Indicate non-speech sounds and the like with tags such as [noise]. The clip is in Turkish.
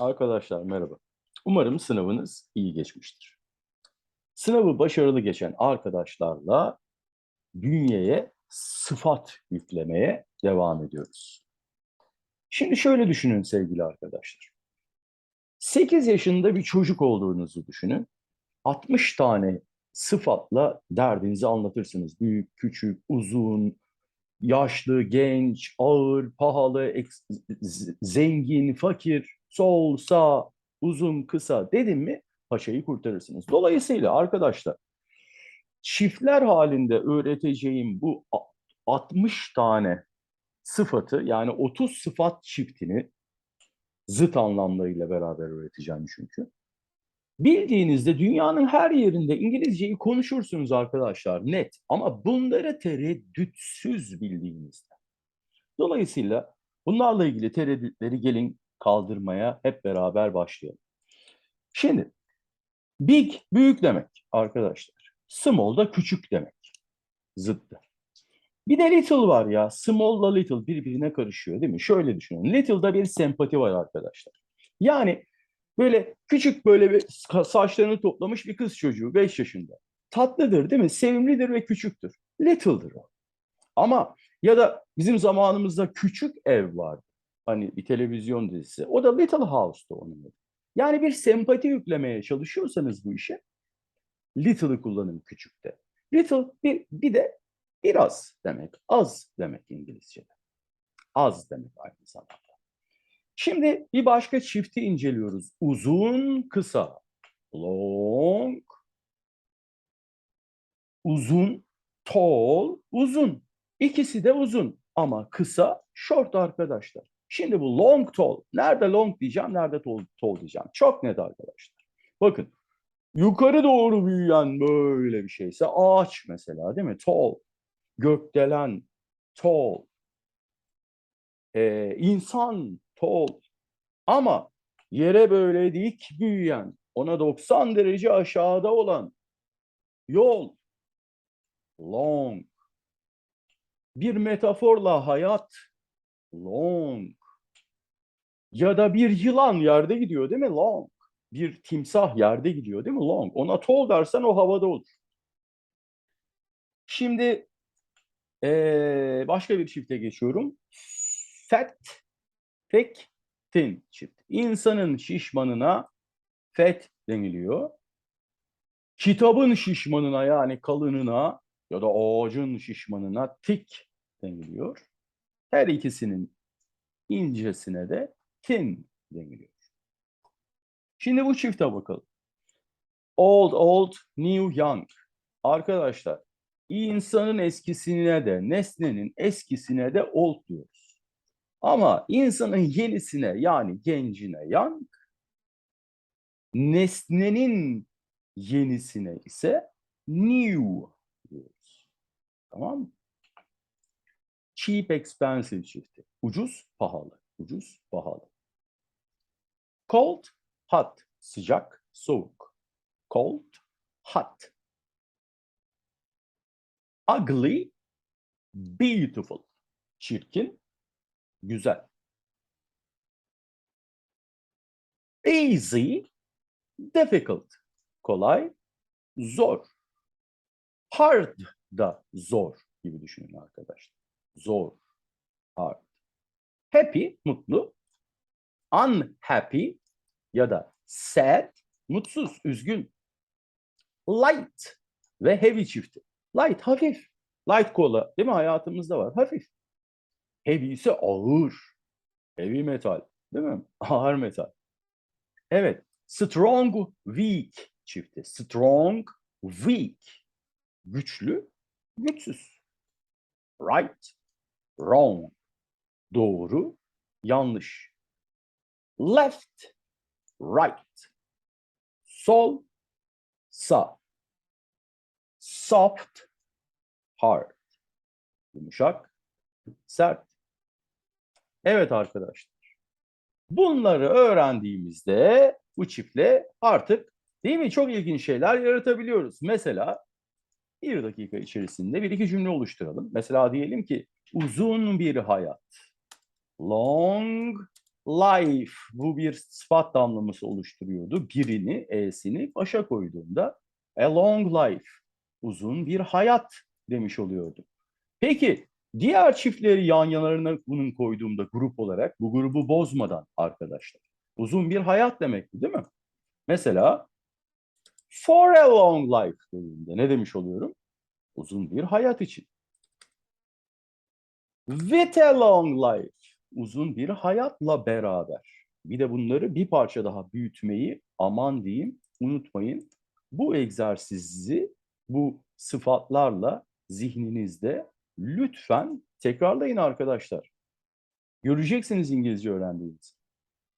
Arkadaşlar merhaba. Umarım sınavınız iyi geçmiştir. Sınavı başarılı geçen arkadaşlarla bünyeye sıfat yüklemeye devam ediyoruz. Şimdi şöyle düşünün sevgili arkadaşlar. 8 yaşında bir çocuk olduğunuzu düşünün. 60 tane sıfatla derdinizi anlatırsınız. Büyük, küçük, uzun, yaşlı, genç, ağır, pahalı, zengin, fakir, sol, sağ, uzun, kısa dedim mi paçayı kurtarırsınız. Dolayısıyla arkadaşlar çiftler halinde öğreteceğim bu a- 60 tane sıfatı yani 30 sıfat çiftini zıt anlamlarıyla beraber öğreteceğim çünkü. Bildiğinizde dünyanın her yerinde İngilizceyi konuşursunuz arkadaşlar net ama bunları tereddütsüz bildiğinizde. Dolayısıyla bunlarla ilgili tereddütleri gelin kaldırmaya hep beraber başlayalım. Şimdi big büyük demek arkadaşlar. Small da küçük demek. Zıttı. Bir de little var ya. Small ile little birbirine karışıyor değil mi? Şöyle düşünün. Little'da bir sempati var arkadaşlar. Yani böyle küçük böyle bir sa- saçlarını toplamış bir kız çocuğu 5 yaşında. Tatlıdır değil mi? Sevimlidir ve küçüktür. Little'dır o. Ama ya da bizim zamanımızda küçük ev vardı. Hani bir televizyon dizisi. O da Little House'tu onun. Yani bir sempati yüklemeye çalışıyorsanız bu işe little'ı kullanın küçükte. Little bir, bir de biraz demek, az demek İngilizce'de. Az demek aynı zamanda. Şimdi bir başka çifti inceliyoruz. Uzun, kısa. Long. Uzun, tall, uzun. İkisi de uzun ama kısa, short arkadaşlar. Şimdi bu long, tall. Nerede long diyeceğim, nerede tall, tall diyeceğim. Çok net arkadaşlar. Bakın yukarı doğru büyüyen böyle bir şeyse ağaç mesela değil mi? Tall. Gökdelen, tall. Ee, insan, tall. Ama yere böyle dik büyüyen, ona 90 derece aşağıda olan yol, long. Bir metaforla hayat, long. Ya da bir yılan yerde gidiyor değil mi? Long. Bir timsah yerde gidiyor değil mi? Long. Ona tall dersen o havada olur. Şimdi eee, başka bir çifte geçiyorum. Fat, thick, thin çift. İnsanın şişmanına fat deniliyor. Kitabın şişmanına yani kalınına ya da ağacın şişmanına thick deniliyor. Her ikisinin incesine de thin deniliyor. Şimdi bu çifte bakalım. Old, old, new, young. Arkadaşlar, insanın eskisine de, nesnenin eskisine de old diyoruz. Ama insanın yenisine yani gencine young, nesnenin yenisine ise new diyoruz. Tamam mı? Cheap, expensive çifti. Ucuz, pahalı. Ucuz, pahalı. Cold, hot. Sıcak, soğuk. Cold, hot. Ugly, beautiful. Çirkin, güzel. Easy, difficult. Kolay, zor. Hard da zor gibi düşünün arkadaşlar. Zor, hard. Happy, mutlu. Unhappy ya da sad, mutsuz, üzgün. Light ve heavy çifti. Light, hafif. Light cola değil mi hayatımızda var. Hafif. Heavy ise ağır. Heavy metal değil mi? [laughs] Ağır metal. Evet. Strong, weak çifti. Strong, weak. Güçlü, güçsüz. Right, wrong. Doğru, yanlış. Left, right. Sol, sağ. Soft, hard. Yumuşak, sert. Evet arkadaşlar. Bunları öğrendiğimizde bu çiftle artık değil mi çok ilginç şeyler yaratabiliyoruz. Mesela bir dakika içerisinde bir iki cümle oluşturalım. Mesela diyelim ki uzun bir hayat. Long life bu bir sıfat damlaması oluşturuyordu. Birini, e'sini başa koyduğumda a long life, uzun bir hayat demiş oluyordum. Peki diğer çiftleri yan yanlarına bunun koyduğumda grup olarak bu grubu bozmadan arkadaşlar. Uzun bir hayat demek değil mi? Mesela for a long life dediğimde ne demiş oluyorum? Uzun bir hayat için. With a long life. Uzun bir hayatla beraber. Bir de bunları bir parça daha büyütmeyi aman diyeyim unutmayın. Bu egzersizi bu sıfatlarla zihninizde lütfen tekrarlayın arkadaşlar. Göreceksiniz İngilizce öğrendiğinizi.